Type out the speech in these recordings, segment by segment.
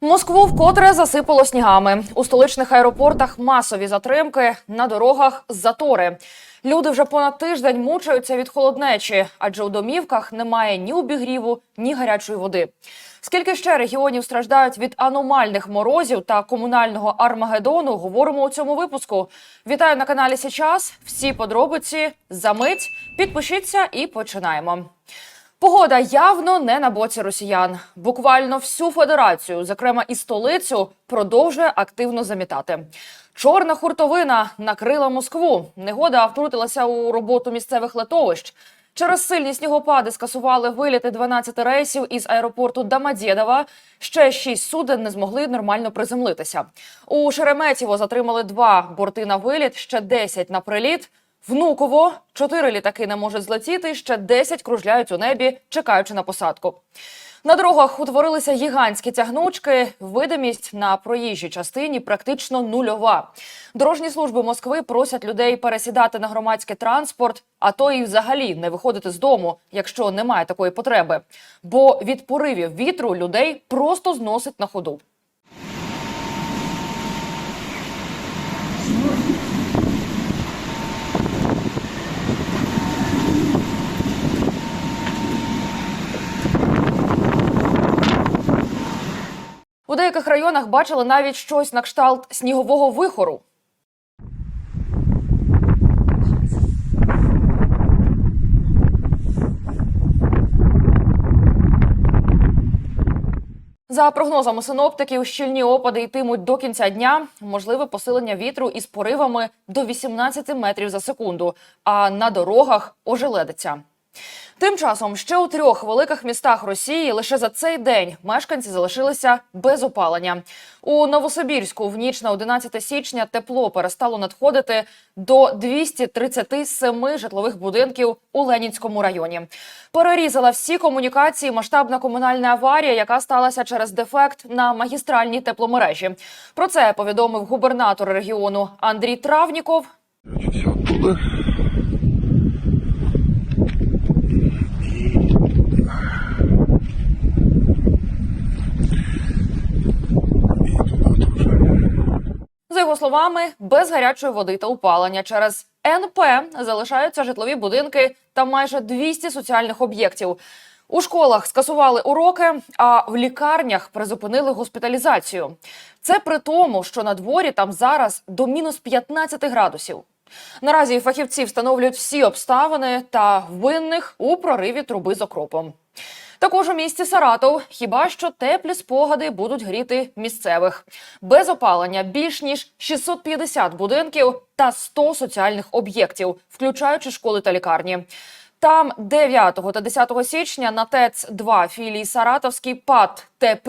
Москву вкотре засипало снігами. У столичних аеропортах масові затримки, на дорогах затори. Люди вже понад тиждень мучаються від холоднечі, адже у домівках немає ні обігріву, ні гарячої води. Скільки ще регіонів страждають від аномальних морозів та комунального армагеддону, говоримо у цьому випуску. Вітаю на каналі Січас. Всі подробиці за мить. Підпишіться і починаємо. Погода явно не на боці росіян. Буквально всю федерацію, зокрема і столицю, продовжує активно замітати. Чорна хуртовина накрила Москву. Негода втрутилася у роботу місцевих летовищ. Через сильні снігопади скасували виліти 12 рейсів із аеропорту Домодєдова. Ще шість суден не змогли нормально приземлитися. У Шереметьєво затримали два борти на виліт, ще 10 на приліт. Внуково чотири літаки не можуть злетіти, ще 10 кружляють у небі, чекаючи на посадку. На дорогах утворилися гігантські тягнучки. Видимість на проїжджій частині практично нульова. Дорожні служби Москви просять людей пересідати на громадський транспорт, а то і взагалі не виходити з дому, якщо немає такої потреби. Бо від поривів вітру людей просто зносить на ходу. Деяких районах бачили навіть щось на кшталт снігового вихору. За прогнозами синоптиків, щільні опади йтимуть до кінця дня. Можливе посилення вітру із поривами до 18 метрів за секунду. А на дорогах ожеледиться. Тим часом ще у трьох великих містах Росії лише за цей день мешканці залишилися без опалення. У Новосибірську в ніч на 11 січня тепло перестало надходити до 237 житлових будинків у Ленінському районі. Перерізала всі комунікації масштабна комунальна аварія, яка сталася через дефект на магістральній тепломережі. Про це повідомив губернатор регіону Андрій Травніков. Все оттуда. Словами, без гарячої води та опалення через НП залишаються житлові будинки та майже 200 соціальних об'єктів. У школах скасували уроки, а в лікарнях призупинили госпіталізацію. Це при тому, що на дворі там зараз до мінус 15 градусів. Наразі фахівці встановлюють всі обставини та винних у прориві труби з окропом. Також у місті Саратов хіба що теплі спогади будуть гріти місцевих без опалення більш ніж 650 будинків та 100 соціальних об'єктів, включаючи школи та лікарні. Там 9 та 10 січня на ТЕЦ 2 філії Саратовський ПАД Т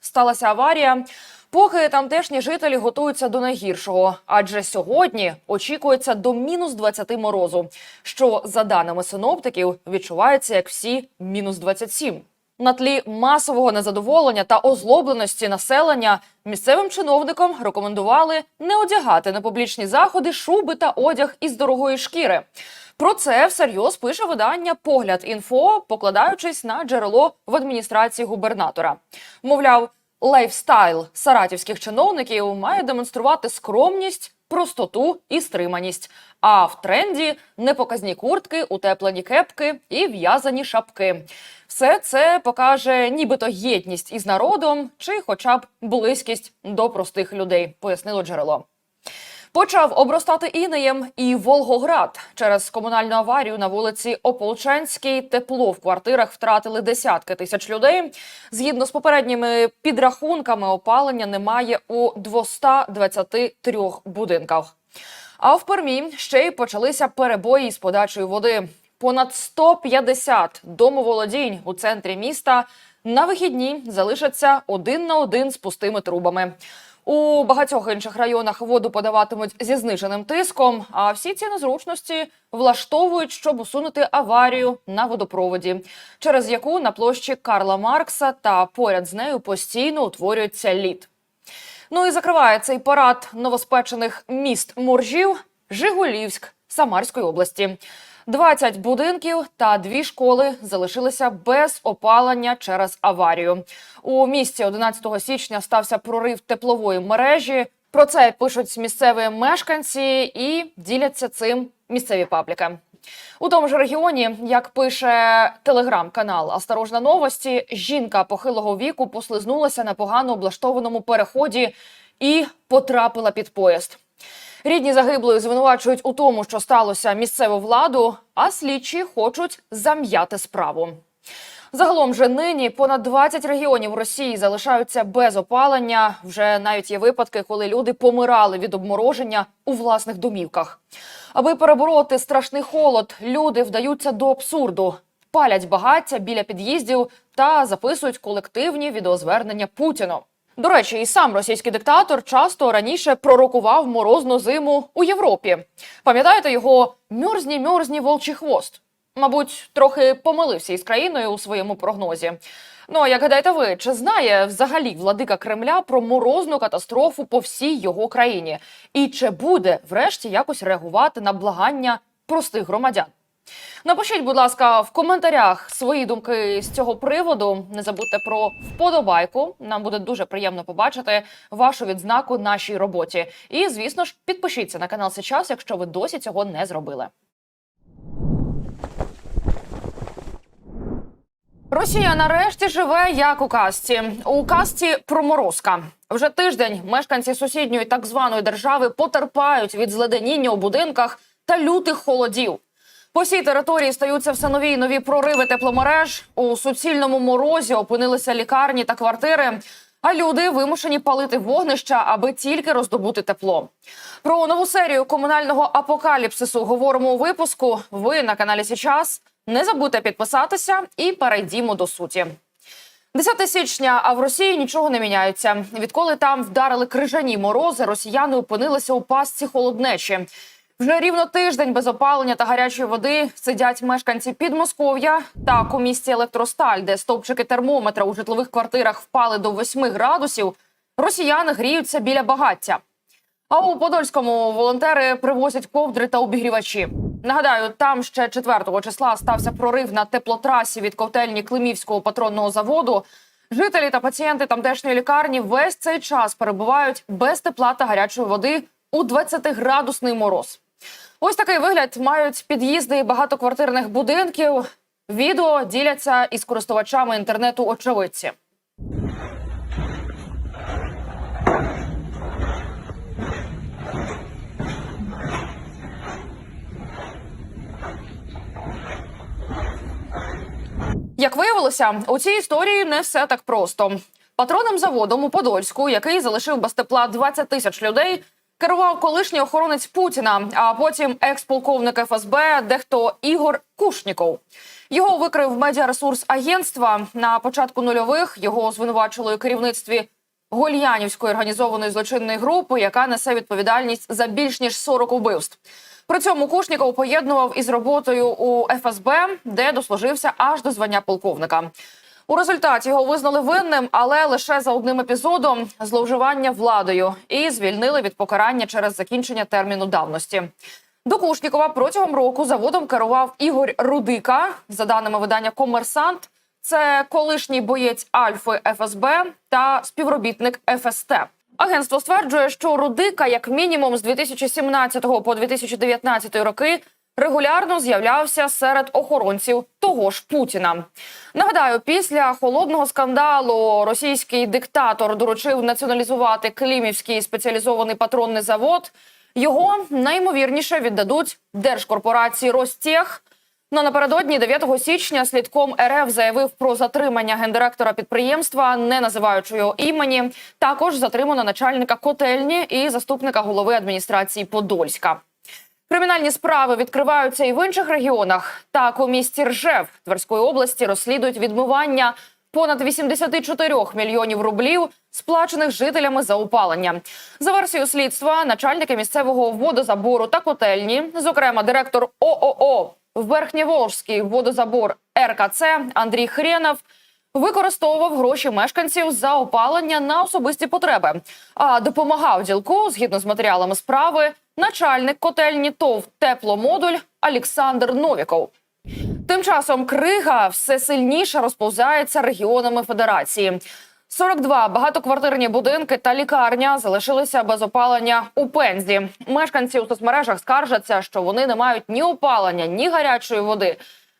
сталася аварія. Поки тамтешні жителі готуються до найгіршого, адже сьогодні очікується до мінус 20 морозу, що за даними синоптиків відчувається як всі мінус 27. На тлі масового незадоволення та озлобленості населення місцевим чиновникам рекомендували не одягати на публічні заходи шуби та одяг із дорогої шкіри. Про це всерйоз пише видання Погляд інфо, покладаючись на джерело в адміністрації губернатора. Мовляв, лайфстайл саратівських чиновників має демонструвати скромність, простоту і стриманість. А в тренді непоказні куртки, утеплені кепки і в'язані шапки. Все це покаже нібито єдність із народом чи, хоча б близькість до простих людей, пояснило джерело. Почав обростати інеєм і Волгоград. Через комунальну аварію на вулиці Ополченській тепло в квартирах втратили десятки тисяч людей. Згідно з попередніми підрахунками, опалення немає у 223 будинках. А в Пермі ще й почалися перебої з подачею води. Понад 150 домоволодінь у центрі міста на вихідні залишаться один на один з пустими трубами. У багатьох інших районах воду подаватимуть зі зниженим тиском. А всі ці незручності влаштовують, щоб усунути аварію на водопроводі, через яку на площі Карла Маркса та поряд з нею постійно утворюється лід. Ну і закриває цей парад новоспечених міст моржів Жигулівськ Самарської області. 20 будинків та дві школи залишилися без опалення через аварію. У місті 11 січня стався прорив теплової мережі. Про це пишуть місцеві мешканці і діляться цим місцеві пабліки. У тому ж регіоні, як пише телеграм-канал Осторожна новості, жінка похилого віку послизнулася на погано облаштованому переході і потрапила під поїзд. Рідні загиблої звинувачують у тому, що сталося місцеву владу, а слідчі хочуть зам'яти справу. Загалом же нині понад 20 регіонів Росії залишаються без опалення. Вже навіть є випадки, коли люди помирали від обмороження у власних домівках. Аби перебороти страшний холод, люди вдаються до абсурду. Палять багаття біля під'їздів та записують колективні відеозвернення Путіну. До речі, і сам російський диктатор часто раніше пророкував морозну зиму у Європі. Пам'ятаєте його мьорзні мьорзні волчий хвост? Мабуть, трохи помилився із країною у своєму прогнозі. Ну а як гадаєте ви, чи знає взагалі владика Кремля про морозну катастрофу по всій його країні? І чи буде врешті якось реагувати на благання простих громадян? Напишіть, будь ласка, в коментарях свої думки з цього приводу. Не забудьте про вподобайку. Нам буде дуже приємно побачити вашу відзнаку нашій роботі. І, звісно ж, підпишіться на канал Сейчас, якщо ви досі цього не зробили. Росія нарешті живе як у казці. У казці проморозка. Вже тиждень мешканці сусідньої так званої держави потерпають від зледеніння у будинках та лютих холодів. По всій території стаються все нові й нові прориви тепломереж. У суцільному морозі опинилися лікарні та квартири. А люди вимушені палити вогнища, аби тільки роздобути тепло. Про нову серію комунального апокаліпсису говоримо у випуску. Ви на каналі Січас. Не забудьте підписатися і перейдімо до суті. 10 січня, а в Росії нічого не міняється. Відколи там вдарили крижані морози, росіяни опинилися у пастці холоднечі. Вже рівно тиждень без опалення та гарячої води сидять мешканці Підмосков'я. Так, у місті Електросталь, де стовпчики термометра у житлових квартирах впали до 8 градусів, росіяни гріються біля багаття. А у Подольському волонтери привозять ковдри та обігрівачі. Нагадаю, там ще 4 числа стався прорив на теплотрасі від котельні Климівського патронного заводу. Жителі та пацієнти тамтешньої лікарні весь цей час перебувають без тепла та гарячої води у 20-градусний мороз. Ось такий вигляд мають під'їзди багатоквартирних будинків. Відео діляться із користувачами інтернету очевидці. Як виявилося, у цій історії не все так просто. Патронним заводом у Подольську, який залишив без тепла 20 тисяч людей, керував колишній охоронець Путіна, а потім екс-полковник ФСБ, дехто Ігор Кушніков. Його викрив медіаресурс агентства на початку нульових. Його звинувачили у керівництві Гольянівської організованої злочинної групи, яка несе відповідальність за більш ніж 40 убивств. При цьому Кушніков поєднував із роботою у ФСБ, де дослужився аж до звання полковника. У результаті його визнали винним, але лише за одним епізодом зловживання владою і звільнили від покарання через закінчення терміну давності. До Кушнікова протягом року заводом керував Ігор Рудика. За даними видання Комерсант, це колишній боєць Альфи ФСБ та співробітник ФСТ. Агентство стверджує, що Рудика, як мінімум, з 2017 по 2019 роки регулярно з'являвся серед охоронців того ж Путіна. Нагадаю, після холодного скандалу російський диктатор доручив націоналізувати Клімівський спеціалізований патронний завод. Його наймовірніше віддадуть держкорпорації Ростех. Ну напередодні 9 січня слідком РФ заявив про затримання гендиректора підприємства, не називаючи його імені. Також затримано начальника котельні і заступника голови адміністрації Подольська. Кримінальні справи відкриваються і в інших регіонах. Так, у місті Ржев Тверської області розслідують відмивання понад 84 мільйонів рублів, сплачених жителями за опалення. За версією слідства, начальники місцевого водозабору та котельні, зокрема директор ООО в Верхнєволжський водозабор РКЦ Андрій Хренов. Використовував гроші мешканців за опалення на особисті потреби, а допомагав ділку згідно з матеріалами справи начальник котельні ТОВ Тепломодуль Олександр Новіков. Тим часом крига все сильніше розповзається регіонами федерації. 42 багатоквартирні будинки та лікарня залишилися без опалення у Пензі. Мешканці у соцмережах скаржаться, що вони не мають ні опалення, ні гарячої води.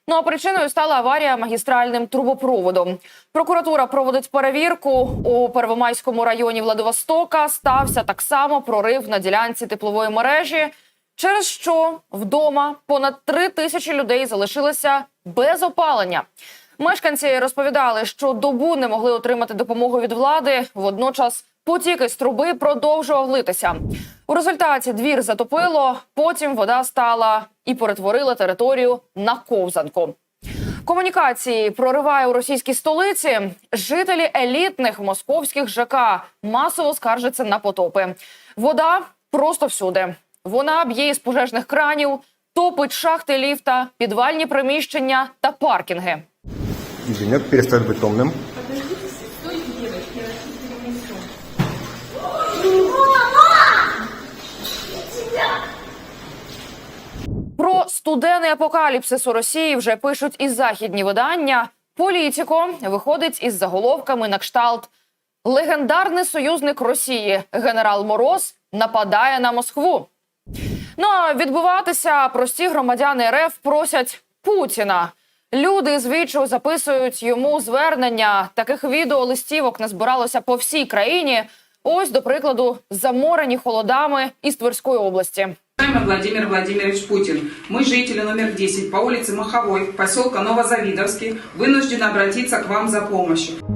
Ну а причиною стала аварія магістральним трубопроводом. Прокуратура проводить перевірку у Первомайському районі Владивостока. Стався так само прорив на ділянці теплової мережі, через що вдома понад три тисячі людей залишилися без опалення. Мешканці розповідали, що добу не могли отримати допомогу від влади. Водночас потік з труби продовжував литися. У результаті двір затопило. Потім вода стала і перетворила територію на ковзанку. Комунікації прориває у російській столиці. Жителі елітних московських ЖК масово скаржаться на потопи. Вода просто всюди. Вона б'є із пожежних кранів, топить шахти ліфта, підвальні приміщення та паркінги. Перестать быть томным. Про студений апокаліпсис у Росії вже пишуть і західні видання. Політіко виходить із заголовками на кшталт Легендарний союзник Росії генерал Мороз нападає на Москву. Ну а відбуватися прості громадяни РФ просять Путіна. Люди з записують йому звернення. Таких відео листівок назбиралося по всій країні. Ось, до прикладу, заморені холодами із Тверської області. Уважаемый Владимир Владимирович Путин, мы, жители номер 10 по улице Маховой, поселка Новозавидовский, вынуждены обратиться к вам за помощью.